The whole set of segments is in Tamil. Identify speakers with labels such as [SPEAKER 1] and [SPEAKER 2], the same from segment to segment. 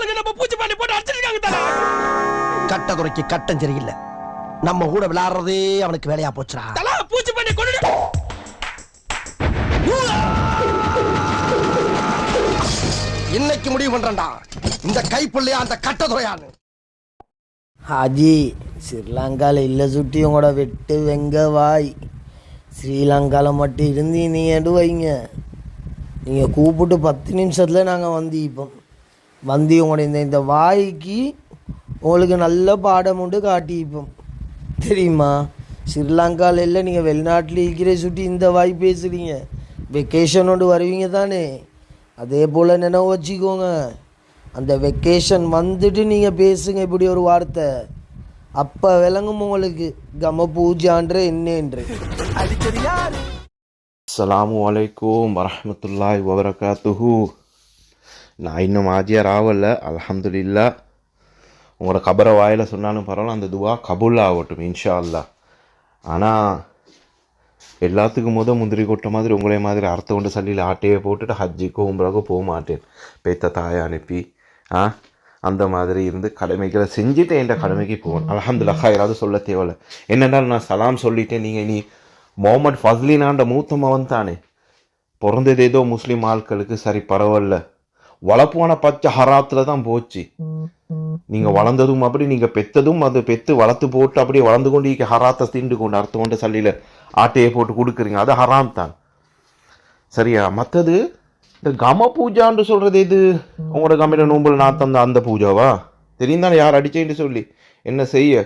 [SPEAKER 1] ஆளுங்க நம்ம பூச்சி பண்ணி போட்டு அடிச்சிருக்காங்க தானே? கட்ட குறைக்கு கட்டம் சரியில்லை. நம்ம கூட விளையாடுறதே அவனுக்கு வேலையா போச்சுடா.
[SPEAKER 2] தலா பூச்சி பண்ணி கொண்டு
[SPEAKER 1] இன்னைக்கு முடிவு பண்றேன்டா. இந்த கைப்புள்ளையா அந்த கட்ட துறையான்னு
[SPEAKER 3] ஹாஜி ஸ்ரீலங்காவில் இல்லை சுட்டியும் கூட வெட்டு வெங்க வாய். ஸ்ரீலங்கால மட்டும் இருந்து நீங்கள் எடுவைங்க நீங்கள் கூப்பிட்டு பத்து நிமிஷத்தில் நாங்கள் வந்து இப்போ வந்து உங்களோட இந்த இந்த வாய்க்கு உங்களுக்கு நல்ல பாடம் உண்டு காட்டிப்போம் தெரியுமா? ஸ்ரீலங்காவில் இல்லை நீங்கள் வெளிநாட்டில் இருக்கிற சுட்டி இந்த வாய் பேசுகிறீங்க வெக்கேஷனோடு வருவீங்க தானே. அதே போல் நினைவு வச்சுக்கோங்க. அந்த வெக்கேஷன் வந்துட்டு நீங்கள் பேசுங்க இப்படி ஒரு வார்த்தை. அப்போ விளங்கும் உங்களுக்கு. கம பூஜான்ற என்னன்று.
[SPEAKER 4] அஸ்ஸலாமு அலைக்கும் வரஹ்மத்துல்லாஹி வபரகாத்துஹு. நான் இன்னும் ஆஜியார் ஆகல அலமதுல்லா உங்களோட கபரை வாயில் சொன்னாலும் பரவாயில்ல அந்த துவா கபூல் ஆகட்டும் இன்ஷா அல்லா ஆனால் எல்லாத்துக்கும் முத முந்திரி கொட்ட மாதிரி உங்களே மாதிரி அர்த்தம் கொண்டு சல்லியில் ஆட்டையை போட்டுட்டு ஹஜ்ஜிக்கோ உம்பராக்கோ போக மாட்டேன். பேத்த தாயை அனுப்பி ஆ? அந்த மாதிரி இருந்து கடமைகளை செஞ்சுட்டு என் கடமைக்கு போவேன் அல்ஹம்துலில்லாஹ் யாராவது சொல்ல தேவையில்ல. என்னென்னால் நான் சலாம் சொல்லிட்டேன் நீங்கள் நீ முகமது ஃபஸ்லினாண்ட மூத்த மகன் தானே பிறந்தது ஏதோ முஸ்லீம் ஆட்களுக்கு சரி பரவாயில்ல. வளர்ப்பான பச்சை ஹராத்துல தான் போச்சு. நீங்க வளர்ந்ததும் அப்படி நீங்க பெத்ததும் அது பெத்து வளர்த்து போட்டு அப்படியே வளர்ந்து கொண்டு இங்கே ஹராத்தை தீண்டு கொண்டு அறுத்து கொண்டு சல்லியில் ஆட்டையை போட்டு கொடுக்குறீங்க. அது ஹராம் தான். சரியா? மற்றது இந்த கம பூஜான்னு சொல்கிறது இது உங்களோட கமையில நோம்பல் நான் தந்த அந்த பூஜாவா? தெரியுந்தானே யார் அடிச்சேன்னு சொல்லி. என்ன செய்ய?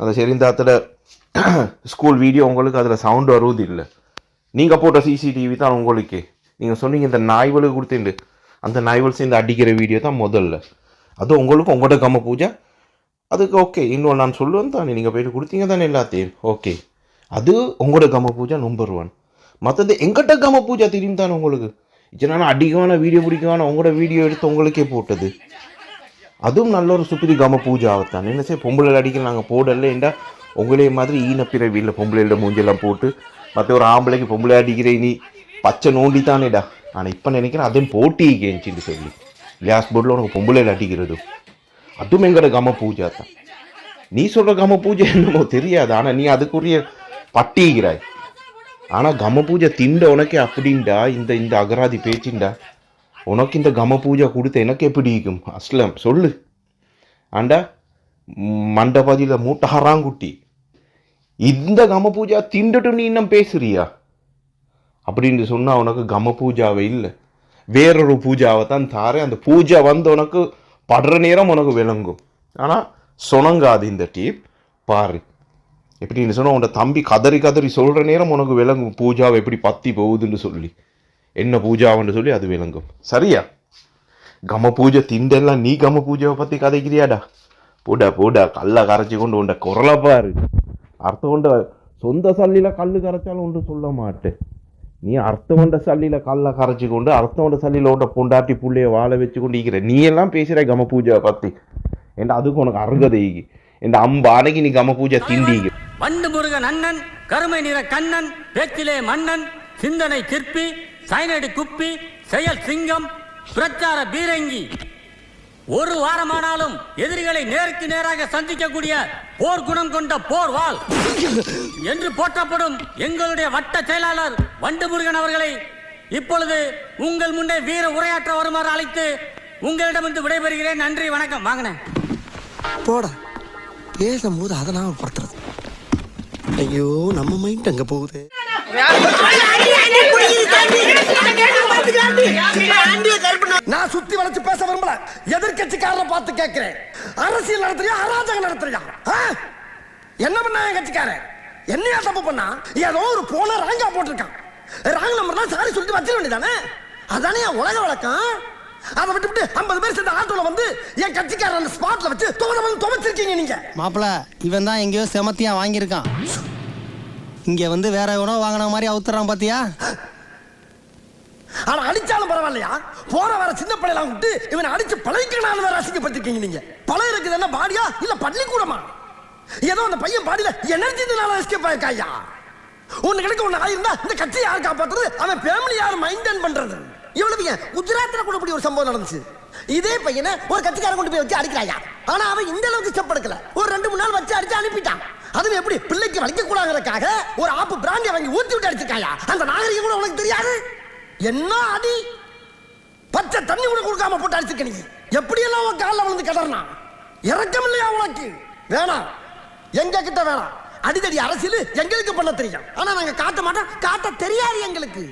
[SPEAKER 4] அந்த செரிந்தாத்தில் ஸ்கூல் வீடியோ உங்களுக்கு அதில் சவுண்ட் வருவது இல்லை நீங்கள் போட்ட சிசிடிவி தான் உங்களுக்கு. நீங்கள் சொன்னீங்க இந்த நாய்வலுக்கு கொடுத்துண்டு அந்த நாய்கள் சேர்ந்து அடிக்கிற வீடியோ தான் முதல்ல. அது உங்களுக்கு உங்களோட கம பூஜை? அதுக்கு ஓகே இன்னொன்று நான் சொல்லுவேன் தானே நீங்கள் போயிட்டு கொடுத்தீங்க தானே எல்லாத்தையும்? ஓகே அது உங்களோட கம பூஜை நம்பர் ஒன் மற்றது எங்கிட்ட கம பூஜை தெரியும் தானே உங்களுக்கு? இது அடிக்கமான வீடியோ பிடிக்கமான உங்களோட வீடியோ எடுத்து உங்களுக்கே போட்டது. அதுவும் நல்ல ஒரு சுப்பிரி கம பூஜை ஆகத்தான்? என்ன சரி பொம்பளை அடிக்க நாங்கள் போடல ஏண்டா? உங்களே மாதிரி ஈனப்பிற வீட்டில் பொம்பளையோட மூஞ்செல்லாம் போட்டு மற்ற ஒரு ஆம்பளைக்கு பொம்பளை அடிக்கிறேன் நீ பச்சை நோண்டி தானேடா ஆனால் இப்போ நினைக்கிறேன் அதையும் போட்டி கேஞ்சின்னு சொல்லி. லாஸ்ட் போர்டில் உனக்கு பொம்பளையில் அடிக்கிறது அதுவும் எங்கட கம பூஜை தான். நீ சொல்கிற கம பூஜை என்னமோ தெரியாது. ஆனால் நீ அதுக்குரிய பட்டிக்கிறாய். ஆனால் கம பூஜை திண்ட உனக்கே அப்படின்டா இந்த இந்த அகராதி பேச்சுண்டா? உனக்கு இந்த கம பூஜை கொடுத்த எனக்கு எப்படி இருக்கும்? அஸ்லம் சொல்லு. ஆண்டா மண்டபாதியில் மூட்டை ஹராங்குட்டி இந்த கம பூஜா திண்டுட்டு நீ இன்னும் பேசுறியா? அப்படின்னு சொன்னால் உனக்கு கம பூஜாவே இல்லை. வேறொரு பூஜாவை தான் தாரேன் அந்த பூஜா வந்து உனக்கு படுற நேரம் உனக்கு விளங்கும். ஆனால் சுணங்காது இந்த டீப் பாரு. எப்படின்னு சொன்னால் உன் தம்பி கதறி கதறி சொல்கிற நேரம் உனக்கு விளங்கும். பூஜாவை எப்படி பத்தி போகுதுன்னு சொல்லி. என்ன பூஜாவன்னு சொல்லி அது விளங்கும். சரியா? கம பூஜை திண்டெல்லாம் நீ கம பூஜாவை பற்றி கதைக்கிறியாடா? போடா போடா. கல்லை கரைச்சி கொண்டு உண்ட குரலை பாரு. அர்த்தம் கொண்ட சொந்த சல்லியில் கல் கரைச்சாலும் ஒன்று சொல்ல மாட்டேன். நீ அர்த்தம் சல்லியில் கல்ல கல்லை கரைச்சி கொண்டு அர்த்தம் கொண்ட உண்ட பொண்டாட்டி புள்ளைய வாழ வச்சு கொண்டு இருக்கிற நீ எல்லாம் பேசுகிற கம பூஜை பற்றி ஏண்டா அதுக்கு உனக்கு அருகதை என் அம்பு அன்னைக்கு நீ கம பூஜை திண்டிக்கு.
[SPEAKER 5] வண்டு முருகன் அண்ணன் கருமை நிற கண்ணன் பேச்சிலே மன்னன் சிந்தனை சிற்பி சைனடி குப்பி செயல் சிங்கம் பிரச்சார பீரங்கி. ஒரு வாரமானாலும் எதிரிகளை நேருக்கு நேராக சந்திக்கக்கூடிய போர் குணம் கொண்ட போர் வாள். என்று போற்றப்படும் எங்களுடைய வட்ட செயலாளர் வண்டு முருகன் அவர்களை இப்பொழுது உங்கள் முன்னே வீர உரையாற்ற வருமாறு அழைத்து உங்களிடமிருந்து விடைபெறுகிறேன். நன்றி வணக்கம். வாங்கினேன்
[SPEAKER 1] போடா. பேசும்போது அதை நாம படுத்துறது ஐயோ நம்ம மைண்ட் அங்க போகுது. நான் சுத்தி வளைச்சு பேச விரும்பல. எதிர்கட்சிக்காரரை பார்த்து கேட்கிறேன். அரசியல் நடத்துறியா அராஜகம் நடத்துறியா? ஆ? என்ன பண்ணா என் கட்சிக்காரன்? என்னையா தப்பு பண்ணா? ஏதோ ஒரு போன ராங்கா போட்டிருக்கான். ராங் நம்பர்லாம் சாரி சொல்லிட்டு வச்சிட வேண்டியதானே? அதானே என் உலக வழக்கம்? அதை விட்டுவிட்டு ஐம்பது பேர் சேர்ந்த ஆட்டோல வந்து என் கட்சிக்காரன் அந்த ஸ்பாட்ல வச்சு வந்து துவைச்சிருக்கீங்க நீங்க.
[SPEAKER 6] மாப்பிள இவன் தான் எங்கேயோ செமத்தியா வாங்கியிருக்கான். இங்க வந்து வேற எவனோ வாங்கின மாதிரி அவுத்துறான் பாத்தியா?
[SPEAKER 1] ஆனா அடிச்சாலும் பரவாயில்லையா? போற வர சின்ன பிள்ளைலாம் விட்டு இவனை அடிச்சு பழகிக்கணும் வேற அசிங்கப்பட்டிருக்கீங்க நீங்க. பழைய இருக்குது என்ன பாடியா? இல்ல பள்ளிக்கூடமா? ஏதோ அந்த பையன் பாடியில எனர்ஜினால எஸ்கேப் ஆயிருக்காயா? ஒண்ணு கிடைக்க ஒண்ணு ஆயிருந்தா இந்த கட்சி யார் காப்பாத்துறது? அவன் ஃபேமிலி யார் மெயின்டைன் பண்றது? இவ்வளவு ஏன்? கூட இப்படி ஒரு சம்பவம் நடந்துச்சு. இதே பையனை ஒரு கட்சிக்காரன் கொண்டு போய் வச்சு அடிக்கிறாயா? ஆனா அவன் இந்த அளவுக்கு ஸ்டெப் எடுக்கல. ஒரு ரெண்டு மூணு நாள் வச்சு அடிச்சு அனுப்பிட்டான். அதுவும் எப்படி? பிள்ளைக்கு வலிக்க கூடாதுக்காக ஒரு ஆப்பு பிராண்டி வாங்கி ஊத்தி விட்டு அடிச்சிருக்காயா? அந்த நாகரிகம் கூட உனக்கு தெரியாது? என்ன அடி? பச்சை தண்ணி கூட கொடுக்காம போட்டு அடிச்சிருக்க நீ எப்படியெல்லாம் உன் காலில் விழுந்து கிடறனா இறக்கம் இல்லையா உனக்கு? வேணாம். எங்க கிட்ட வேணாம். அடிதடி அரசியல் எங்களுக்கு பண்ண தெரியும். ஆனா நாங்க காட்ட மாட்டோம். காட்ட தெரியாது எங்களுக்கு.